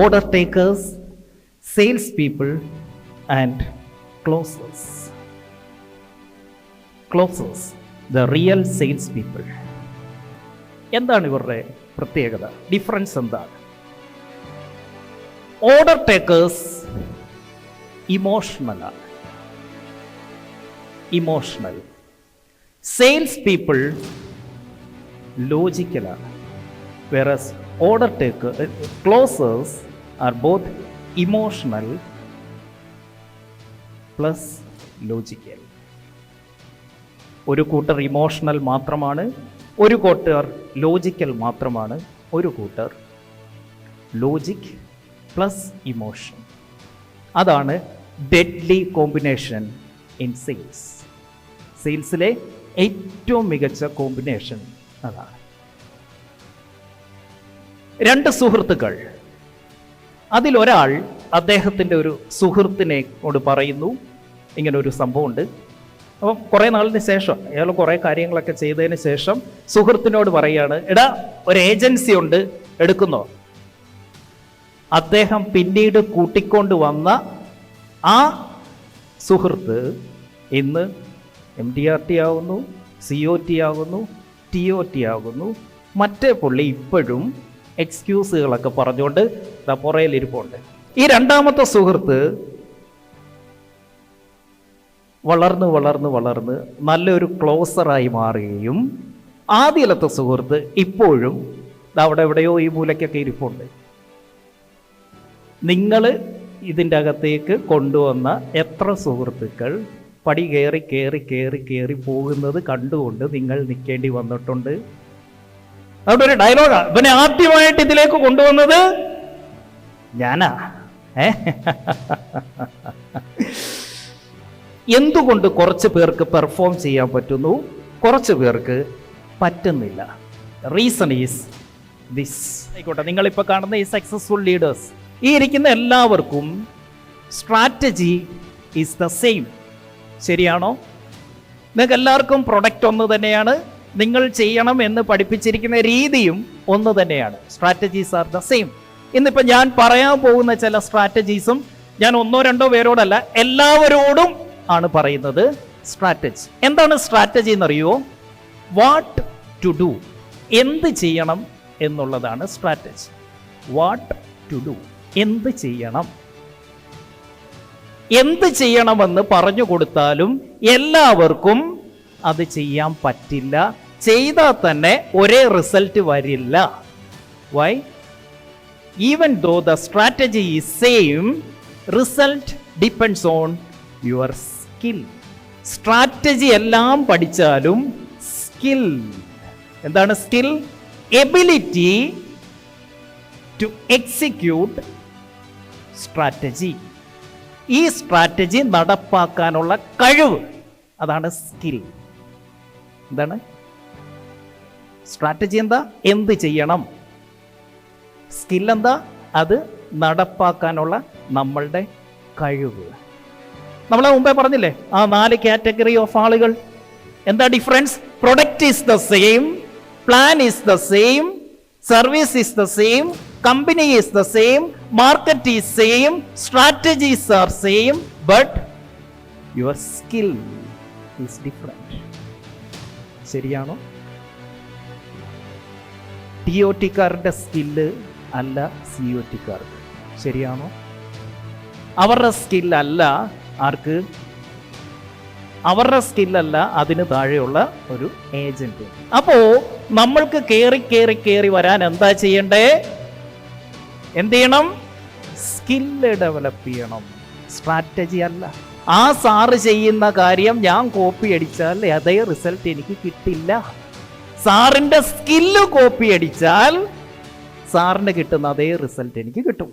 order takers sales people and closers closers the real sales people എന്താണ് ഇവരുടെ പ്രത്യേകത? Difference എന്താണ്? ഓർഡർ ടേക്കേഴ്സ് ഇമോഷണലാണ് emotional sales people ലോജിക്കലാണ് versus order take closers are both emotional plus logical ഒരു കൂട്ടർ emotional മാത്രമാണ് ഒരു കൂട്ടർ ലോജിക്കൽ മാത്രമാണ് ഒരു കൂട്ടർ ലോജിക് പ്ലസ് ഇമോഷൻ അതാണ് ഡെഡ്ലി കോമ്പിനേഷൻ ഇൻ സെയിൽസ് സെയിൽസിലെ ഏറ്റവും മികച്ച കോമ്പിനേഷൻ അതാണ്. രണ്ട് സുഹൃത്തുക്കൾ. അതിലൊരാൾ അദ്ദേഹത്തിന്റെ ഒരു സുഹൃത്തിനെ കൊണ്ട് പറയുന്നു. ഇങ്ങനെ ഒരു സംഭവമുണ്ട്. അപ്പം കുറേ നാളിന് ശേഷം അയാൾ കുറേ കാര്യങ്ങളൊക്കെ ചെയ്തതിന് ശേഷം സുഹൃത്തിനോട് പറയുകയാണ് എടാ ഒരു ഏജൻസി ഉണ്ട് എടുക്കുന്നോ? അദ്ദേഹം പിന്നീട് കൂട്ടിക്കൊണ്ട് വന്ന ആ സുഹൃത്ത് ഇന്ന് എം ഡി ആർ ടി ആകുന്നു സി ഒ ടി ആകുന്നു ടി ഒ ടി ആകുന്നു മറ്റേ പുള്ളി ഇപ്പോഴും എക്സ്ക്യൂസുകളൊക്കെ പറഞ്ഞുകൊണ്ട് ദാ പുറയിലിരിപ്പുണ്ട് ഈ രണ്ടാമത്തെ സുഹൃത്ത് വളർന്ന് വളർന്ന് വളർന്ന് നല്ലൊരു ക്ലോസറായി മാറുകയും ആദ്യലത്തെ സുഹൃത്ത് ഇപ്പോഴും അവിടെ എവിടെയോ ഈ മൂലയ്ക്കൊക്കെ ഇരിപ്പുണ്ട്. നിങ്ങൾ ഇതിന്റെ അകത്തേക്ക് കൊണ്ടുവന്ന എത്ര സുഹൃത്തുക്കൾ പടി കയറി കയറി കയറി കയറി പോകുന്നത് കണ്ടുകൊണ്ട് നിങ്ങൾ നിൽക്കേണ്ടി വന്നിട്ടുണ്ട്. അവിടെ ഒരു ഡയലോഗാ ഇവനെ ആദ്യമായിട്ട് ഇതിലേക്ക് കൊണ്ടുവന്നത് ഞാനാ. ഏ? എന്തുകൊണ്ട് കുറച്ച് പേർക്ക് പെർഫോം ചെയ്യാൻ പറ്റുന്നു? കുറച്ച് പേർക്ക് പറ്റുന്നില്ല. റീസൺ ഈസ് ദിസ് ആയിക്കോട്ടെ നിങ്ങളിപ്പോൾ കാണുന്ന ഈ സക്സസ്ഫുൾ ലീഡേഴ്സ് ഈ ഇരിക്കുന്ന എല്ലാവർക്കും സ്ട്രാറ്റജി ഈസ് ദ സെയിം ശരിയാണോ? നിങ്ങൾക്ക് എല്ലാവർക്കും പ്രൊഡക്റ്റ് ഒന്ന് തന്നെയാണ്. നിങ്ങൾ ചെയ്യണം എന്ന് പഠിപ്പിച്ചിരിക്കുന്ന രീതിയും ഒന്ന് തന്നെയാണ്. സ്ട്രാറ്റജീസ് ആർ ദ സെയിം ഇന്നിപ്പോൾ ഞാൻ പറയാൻ പോകുന്ന ചില സ്ട്രാറ്റജീസും ഞാൻ ഒന്നോ രണ്ടോ പേരോടല്ല എല്ലാവരോടും ആണ് പറയുന്നത് സ്ട്രാറ്റജി എന്താണ് സ്ട്രാറ്റജി എന്നറിയോ വാട്ട് ടു ഡു എന്ത് ചെയ്യണം എന്നുള്ളതാണ് സ്ട്രാറ്റജി വാട്ട് ടു ഡു എന്ത് ചെയ്യണം? എന്ത് ചെയ്യണമെന്ന് പറഞ്ഞു കൊടുത്താലും എല്ലാവർക്കും അത് ചെയ്യാൻ പറ്റില്ല. ചെയ്താൽ തന്നെ ഒരേ റിസൾട്ട് വരില്ല. Why even though the strategy is same result depends on your skill strategy എല്ലാം പഠിച്ചാലും സ്കിൽ എന്താണ് skill ability to execute strategy ഈ സ്ട്രാറ്റജി നടപ്പാക്കാനുള്ള കഴിവ്. അതാണ് സ്കിൽ എന്താണ്? സ്ട്രാറ്റജി എന്താ? എന്ത് ചെയ്യണം? സ്കിൽ എന്താ? അത് നടപ്പാക്കാനുള്ള നമ്മളുടെ കഴിവ്. നമ്മളെ മുമ്പേ പറഞ്ഞില്ലേ? ആ നാല് കാറ്റഗറി ഓഫ് ആളുകൾ. എന്താ difference product is the same plan is the same service is the same company is the same market is same strategies are same but your skill is different ശരിയാണോ? ടി ഒ ടിക്കാരുടെ skill അല്ല C O ടിക്കാർക്ക് ശരിയാണോ? അവരുടെ സ്കില്ലല്ല ആർക്ക്? അവരുടെ സ്കില്ലല്ല അതിന് താഴെയുള്ള ഒരു ഏജന്റ് അപ്പോ നമ്മൾക്ക് കയറി കയറി കയറി വരാൻ എന്താ ചെയ്യണ്ടേ? എന്ത് ചെയ്യണം? സ്കില്ല് ഡെവലപ്പ് ചെയ്യണം. സ്ട്രാറ്റജി അല്ല. ആ സാറ് ചെയ്യുന്ന കാര്യം ഞാൻ കോപ്പി അടിച്ചാൽ അതേ റിസൾട്ട് എനിക്ക് കിട്ടില്ല. സാറിന്റെ സ്കില്ല് കോപ്പി അടിച്ചാൽ സാറിന് കിട്ടുന്ന അതേ റിസൾട്ട് എനിക്ക് കിട്ടും.